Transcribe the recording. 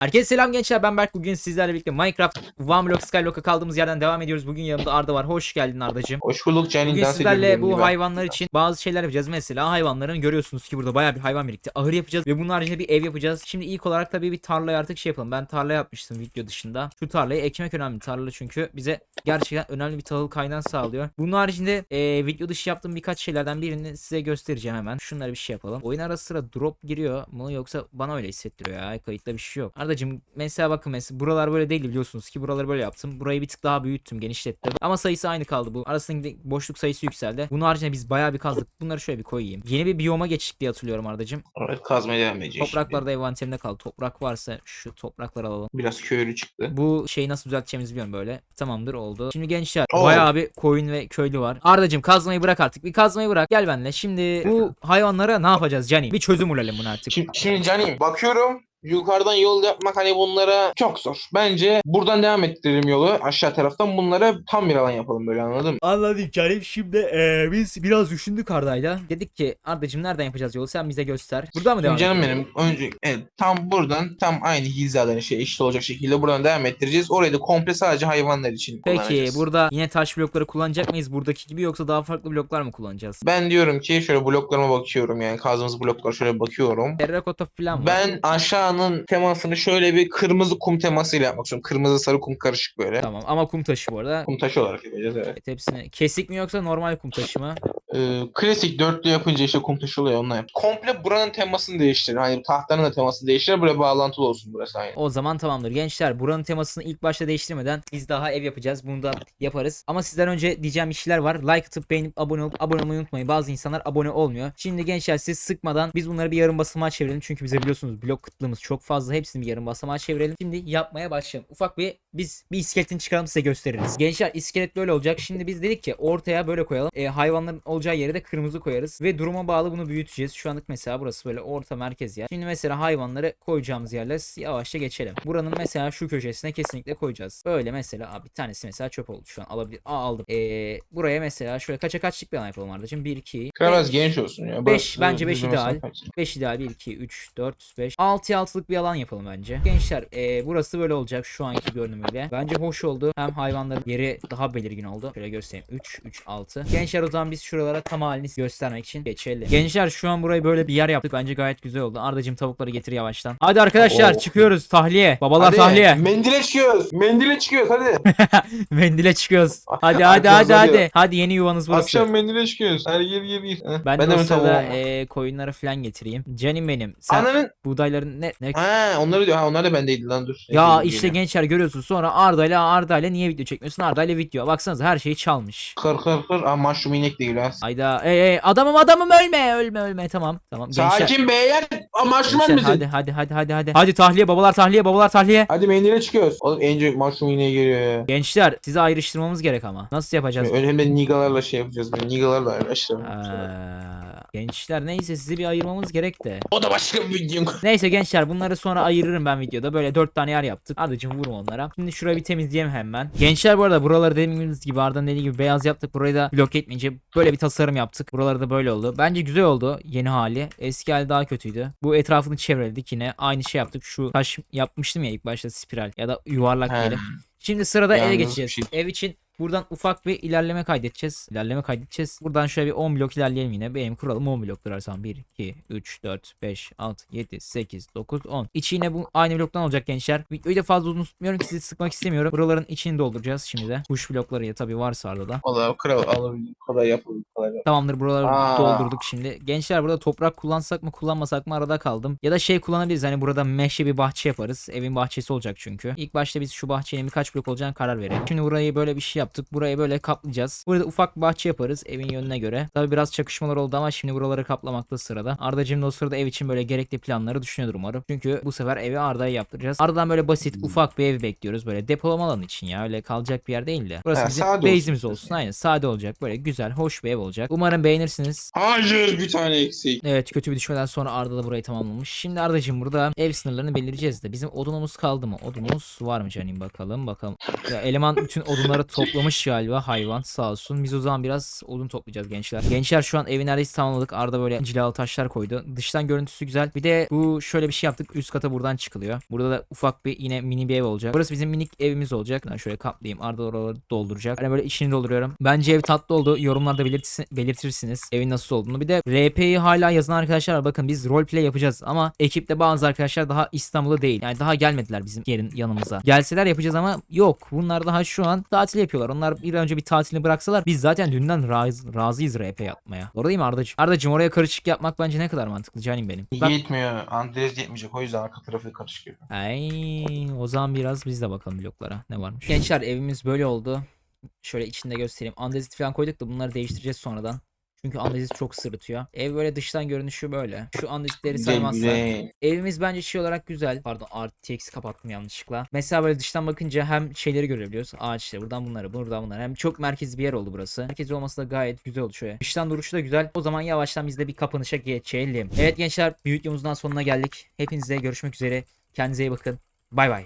Herkese selam gençler ben Berk bugün sizlerle birlikte Minecraft One Block Skyblock'a kaldığımız yerden devam ediyoruz. Bugün yanımda Arda var. Hoş geldin Ardacığım. Hoş bulduk Canin Bugün sizlerle bu hayvanlar için bazı şeyler yapacağız. Mesela hayvanların görüyorsunuz ki burada bayağı bir hayvan birlikte. Ahır yapacağız ve bunun haricinde bir ev yapacağız. Şimdi ilk olarak tabii bir tarlayı artık şey yapalım. Ben tarla yapmıştım video dışında. Şu tarlayı ekmek önemli tarla çünkü bize gerçekten önemli bir tahıl kaynağı sağlıyor. Bunun haricinde eee, video dışı yaptığım birkaç şeylerden birini size göstereceğim hemen. Şunları bir şey yapalım. Oyun ara sıra drop giriyor mu yoksa bana öyle hissettiriyor ya. Kayıtta bir şey yok. Ardacığım mesela bakın mesela buralar böyle değil biliyorsunuz ki buraları böyle yaptım. Burayı bir tık daha büyüttüm, genişlettim. Ama sayısı aynı kaldı bu. Arasındaki boşluk sayısı yükseldi. Bunun haricinde biz bayağı bir kazdık. Bunları şöyle bir koyayım. Yeni bir biyoma geçtik diye hatırlıyorum Ardacığım. Evet kazmaya devam edeceğiz Topraklar da envanterimde kaldı. Toprak varsa şu toprakları alalım. Biraz köylü çıktı. Bu şeyi nasıl düzelteceğimizi biliyorum böyle. Tamamdır oldu. Şimdi gençler Oo. bayağı bir koyun ve köylü var. Ardacığım kazmayı bırak artık. Bir kazmayı bırak. Gel benimle. Şimdi bu hayvanlara ne yapacağız Cani? Bir çözüm bulalım bunu artık. Şimdi, şimdi Canin bakıyorum yukarıdan yol yapmak hani bunlara çok zor. Bence buradan devam ettirelim yolu aşağı taraftan bunlara tam bir alan yapalım böyle anladın mı? Anladım Canim. Şimdi eee, biz biraz düşündük Arda'yla. Dedik ki Ardacığım nereden yapacağız yolu? Sen bize göster. Buradan mı devam Şimdi canım benim önce evet, tam buradan tam aynı hizadan şey eşit olacak şekilde buradan devam ettireceğiz. Orayı da komple sadece hayvanlar için Peki kullanacağız. burada yine taş blokları kullanacak mıyız buradaki gibi yoksa daha farklı bloklar mı kullanacağız? Ben diyorum ki şöyle bloklarıma bakıyorum yani kazdığımız bloklara şöyle bakıyorum. Terrakota falan var. Ben aşağının temasını şöyle bir kırmızı kum temasıyla yapmak istiyorum. Kırmızı sarı kum karışık böyle. Tamam ama kum taşı bu arada. Kum taşı olarak yapacağız evet. Evet, hepsini kesik mi yoksa normal kum taşı mı? Ee, klasik dörtlü yapınca işte oluyor onlar yap. Komple buranın temasını değiştir. Hani tahtanın da temasını değiştir. Buraya bağlantılı olsun burası aynı. O zaman tamamdır. Gençler buranın temasını ilk başta değiştirmeden biz daha ev yapacağız. Bunu da yaparız. Ama sizden önce diyeceğim bir şeyler var. Like atıp beğenip abone olup abone olmayı unutmayın. Bazı insanlar abone olmuyor. Şimdi gençler siz sıkmadan biz bunları bir yarım basamağa çevirelim. Çünkü bize biliyorsunuz blok kıtlığımız çok fazla. Hepsini bir yarım basamağa çevirelim. Şimdi yapmaya başlayalım. Ufak bir biz bir iskeletini çıkaralım size gösteririz. Gençler iskelet böyle olacak. Şimdi biz dedik ki ortaya böyle koyalım. E, hayvanların olacağı yere de kırmızı koyarız. Ve duruma bağlı bunu büyüteceğiz. Şu anlık mesela burası böyle orta merkez yer. Şimdi mesela hayvanları koyacağımız yerler yavaşça geçelim. Buranın mesela şu köşesine kesinlikle koyacağız. Böyle mesela Aa, bir tanesi mesela çöp oldu şu an alabilir. Aa aldım. E, buraya mesela şöyle kaça kaçlık bir alan yapalım Ardacığım. 1 2 Biraz geniş olsun ya. Beş, Burası bence beş düzlemesine ideal. kaçsın. 5 ideal 1 2 3 4 5 6 6'lık bir alan yapalım bence. Gençler e, burası böyle olacak şu anki görünümüyle. Bence hoş oldu. Hem hayvanların yeri daha belirgin oldu. Şöyle göstereyim. 3 3 6. Gençler o zaman biz şuralara tam halini göstermek için geçelim. Gençler şu an burayı böyle bir yer yaptık. Bence gayet güzel oldu. Ardacığım tavukları getir yavaştan. Hadi arkadaşlar Oo. çıkıyoruz tahliye. Babalar Hadi tahliye. mendile çıkıyoruz. Mendile çıkıyoruz hadi. Mendile çıkıyoruz. Hadi hadi hadi hadi. Hadi yeni yuvanız burası. Akşam mendile çıkıyoruz. Her gir gir gir. Heh, ben, de, de tavuğum? e, koyunları falan getireyim. Canim benim. Sen Ananın. buğdayların ne, ne Ha onları diyor. Ha onlar da bendeydi lan dur. Ya işte geliyor. gençler görüyorsunuz sonra Arda ile Arda ile niye video çekmiyorsun? Arda ile video. Baksanıza her şeyi çalmış. Kır kır kır. Aa mushroom inek değil ha. Ayda ey ey adamım adamım ölme ölme ölme tamam. Tamam gençler. Sakin beyler. Mushroom gençler, bizi. hadi hadi hadi hadi hadi. Hadi tahliye babalar tahliye babalar tahliye. Hadi mendile çıkıyoruz. Oğlum Angel mushroom ineği geliyor ya. Gençler sizi ayrıştırmamız gerek ama. Nasıl yapacağız? De nigalarla şey yapacağız. Böyle nigalar da arkadaşlar. Gençler neyse sizi bir ayırmamız gerek de. O da başka bir videom. Neyse gençler bunları sonra ayırırım ben videoda. Böyle dört tane yer yaptık. Ardıcım vurma onlara. Şimdi şurayı bir temizleyelim hemen. Gençler bu arada buraları dediğimiz gibi Arda'nın dediği gibi beyaz yaptık. Burayı da blok etmeyince böyle bir tasarım yaptık. Buraları da böyle oldu. Bence güzel oldu yeni hali. Eski hali daha kötüydü. Bu etrafını çevreledik yine. Aynı şey yaptık. Şu taş yapmıştım ya ilk başta spiral ya da yuvarlak diyelim. Şimdi sırada eve Yalnız geçeceğiz. bir şey- Ev için buradan ufak bir ilerleme kaydedeceğiz. İlerleme kaydedeceğiz. Buradan şöyle bir 10 blok ilerleyelim yine. Benim kuralım 10 bloktur her zaman. 1, 2, 3, 4, 5, 6, 7, 8, 9, 10. İçi yine bu aynı bloktan olacak gençler. Videoyu da fazla uzun tutmuyorum sizi sıkmak istemiyorum. Buraların içini dolduracağız şimdi de. Kuş blokları ya tabii varsa arada da. Valla kral alabildiğim kadar yapalım. Kadar yapalım. Tamamdır buraları Aa. doldurduk şimdi. Gençler burada toprak kullansak mı kullanmasak mı arada kaldım. Ya da şey kullanabiliriz hani burada meşe bir bahçe yaparız. Evin bahçesi olacak çünkü. İlk başta biz şu bahçenin birkaç blok olacağına karar verelim. Şimdi burayı böyle bir şey yaptık. Burayı böyle kaplayacağız. Burada ufak bir bahçe yaparız evin yönüne göre. Tabi biraz çakışmalar oldu ama şimdi buraları kaplamakta sırada. Ardacığım da o sırada ev için böyle gerekli planları düşünüyordur umarım. Çünkü bu sefer evi Arda'ya yaptıracağız. Arda'dan böyle basit ufak bir ev bekliyoruz. Böyle depolama alanı için ya. Öyle kalacak bir yer değil de. Burası Ha, bizim sade olsun. base'imiz olsun. Aynen sade olacak. Böyle güzel, hoş bir ev olacak. Umarım beğenirsiniz. Hayır bir tane eksik. Evet kötü bir düşmeden sonra Arda da burayı tamamlamış. Şimdi Arda'cığım burada ev sınırlarını belirleyeceğiz de bizim odunumuz kaldı mı? Odunumuz var mı canım bakalım bakalım. Ya eleman bütün odunları toplamış toplamış galiba hayvan sağ olsun. Biz o zaman biraz odun toplayacağız gençler. Gençler şu an evi neredeyse tamamladık. Arda böyle cilalı taşlar koydu. Dıştan görüntüsü güzel. Bir de bu şöyle bir şey yaptık. Üst kata buradan çıkılıyor. Burada da ufak bir yine mini bir ev olacak. Burası bizim minik evimiz olacak. Ben şöyle kaplayayım. Arda oraları dolduracak. Hani böyle içini dolduruyorum. Bence ev tatlı oldu. Yorumlarda belirtirsin- belirtirsiniz evin nasıl olduğunu. Bir de RP'yi hala yazan arkadaşlar var. Bakın biz roleplay yapacağız ama ekipte bazı arkadaşlar daha İstanbul'da değil. Yani daha gelmediler bizim yerin yanımıza. Gelseler yapacağız ama yok. Bunlar daha şu an tatil yapıyorlar. Onlar bir önce bir tatilini bıraksalar biz zaten dünden razı, razıyız RP yapmaya. Doğru değil mi Arda'cığım? Arda'cığım oraya karışık yapmak bence ne kadar mantıklı canim benim. Bak, Yetmiyor. Andres yetmeyecek. O yüzden arka tarafı karışık yapıyor. Ay, o zaman biraz biz de bakalım bloklara ne varmış. Gençler evimiz böyle oldu. Şöyle içinde göstereyim. Andezit falan koyduk da bunları değiştireceğiz sonradan. Çünkü andezit çok sırıtıyor. Ev böyle dıştan görünüşü böyle. Şu Güzel saymazsak. Evimiz bence şey olarak güzel. Pardon RTX kapattım yanlışlıkla. Mesela böyle dıştan bakınca hem şeyleri görebiliyoruz. Ağaçları buradan bunları buradan bunları. Hem çok merkezi bir yer oldu burası. Merkezi olması da gayet güzel oldu şöyle. Dıştan duruşu da güzel. O zaman yavaştan biz de bir kapanışa geçelim. Evet gençler bir videomuzdan sonuna geldik. Hepinize görüşmek üzere. Kendinize iyi bakın. Bay bay.